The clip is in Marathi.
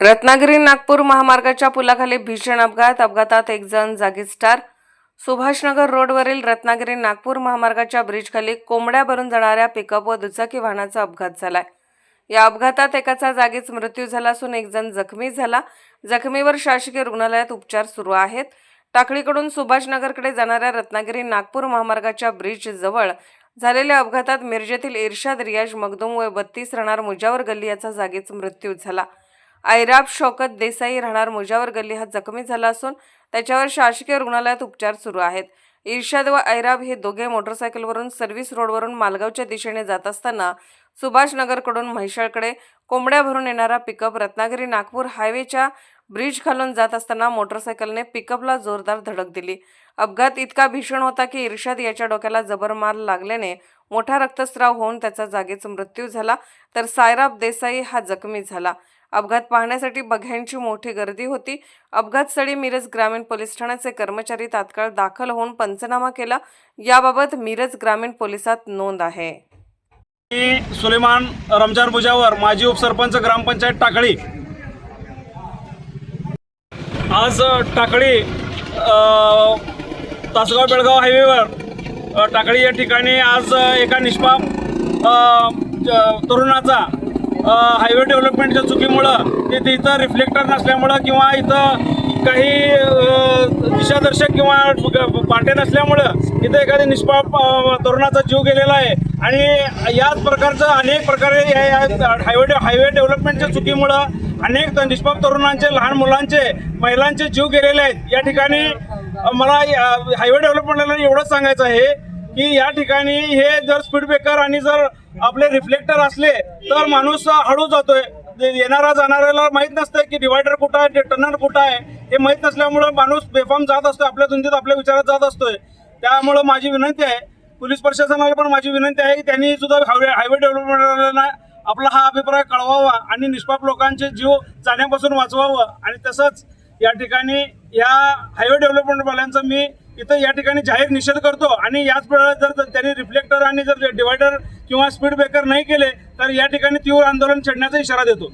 रत्नागिरी नागपूर महामार्गाच्या पुलाखाली भीषण अपघात. अपघातात एक जण जागीच ठार. सुभाषनगर रोडवरील रत्नागिरी नागपूर महामार्गाच्या ब्रिजखाली कोंबड्या भरून जाणाऱ्या पिकअप व दुचाकी वाहनाचा अपघात झालाय. या अपघातात एकाचा जागीच मृत्यू झाला असून एक जण जखमी झाला. जखमीवर शासकीय रुग्णालयात उपचार सुरू आहेत. टाकळीकडून सुभाषनगरकडे जाणाऱ्या रत्नागिरी नागपूर महामार्गाच्या ब्रिज जवळ झालेल्या अपघातात मिरजेतील इर्शाद रियाज मगदूम व बत्तीस राहणार मुजावर गल्ली याचा जागीच मृत्यू झाला. ऐराब शौकत देसाई राहणार मुजावर गल्ली हा जखमी झाला असून त्याच्यावर शासकीय रुग्णालयात उपचार सुरू आहेत. इर्शाद व ऐराब हे दोघे मोटरसायकलवरून सर्व्हिस रोडवरून मालगावच्या दिशेने जात असताना सुभाषनगरकडून म्हैसाळकडे कोंबड्या भरून येणारा पिकअप रत्नागिरी नागपूर हायवेच्या ब्रिज खालून जात असताना मोटरसायकलने पिकअपला जोरदार धडक दिली. अपघात इतका भीषण होता की इर्षाद याच्या डोक्याला जबर मार लागल्याने मोठा रक्तस्राव होऊन त्याचा जागीच मृत्यू झाला तर सायराब देसाई हा जखमी झाला. अपघात पाहण्यासाठी बघ्यांची मोठी गर्दी होती. अपघातस्थळी मिरज ग्रामीण पोलीस ठाण्याचे कर्मचारी तात्काळ दाखल होऊन पंचनामा केला. याबाबत मिरज ग्रामीण पोलिसात नोंद आहे. सुलेमान रमजान बुजावर माजी उपसरपंच ग्रामपंचायत टाकळी आज टाकळी तासगाव बेळगाव हायवेवर टाकळी या ठिकाणी आज एका निष्पाप तरुणाचा हायवे डेव्हलपमेंटच्या चुकीमुळं तिथे इथं रिफ्लेक्टर नसल्यामुळं किंवा इथं काही दिशादर्शक किंवा पाटे नसल्यामुळं इथं एखाद्या निष्पाप तरुणाचा जीव गेलेला आहे. आणि याच प्रकारचं अनेक प्रकारे हायवे हायवे डेव्हलपमेंटच्या चुकीमुळं अनेक निष्पाप तरुणांचे लहान मुलांचे महिलांचे जीव गेलेले आहेत. या ठिकाणी मला या- हायवे डेव्हलपमेंटला एवढंच सांगायचं आहे की या ठिकाणी हे जर स्पीड ब्रेकर आणि जर आपले रिफ्लेक्टर असले तर माणूस हळू जातोय. येणारा जाणाऱ्याला माहीत नसतं की डिवायडर कुठं आहे टर्नर कुठं आहे हे माहीत नसल्यामुळं माणूस बेफाम जात असतो आपल्या धुंदीत आपल्या विचारात जात असतोय. त्यामुळं माझी विनंती आहे पोलीस प्रशासनाला पण माझी विनंती आहे की त्यांनी सुद्धा हायवे हायवे डेव्हलपमेंटला आपला हा अभिप्राय कळवावा आणि निष्पाप लोकांचे जीव जाण्यापासून वाचवावं. आणि तसंच या ठिकाणी या हायवे डेव्हलपमेंटवाल्यांचा मी इथं या ठिकाणी जाहीर निषेध करतो. आणि याच वेळेला जर त्यांनी रिफ्लेक्टर आणि जर डिवायडर किंवा स्पीड ब्रेकर नाही केले तर या ठिकाणी तीव्र आंदोलन छेडण्याचा इशारा देतो.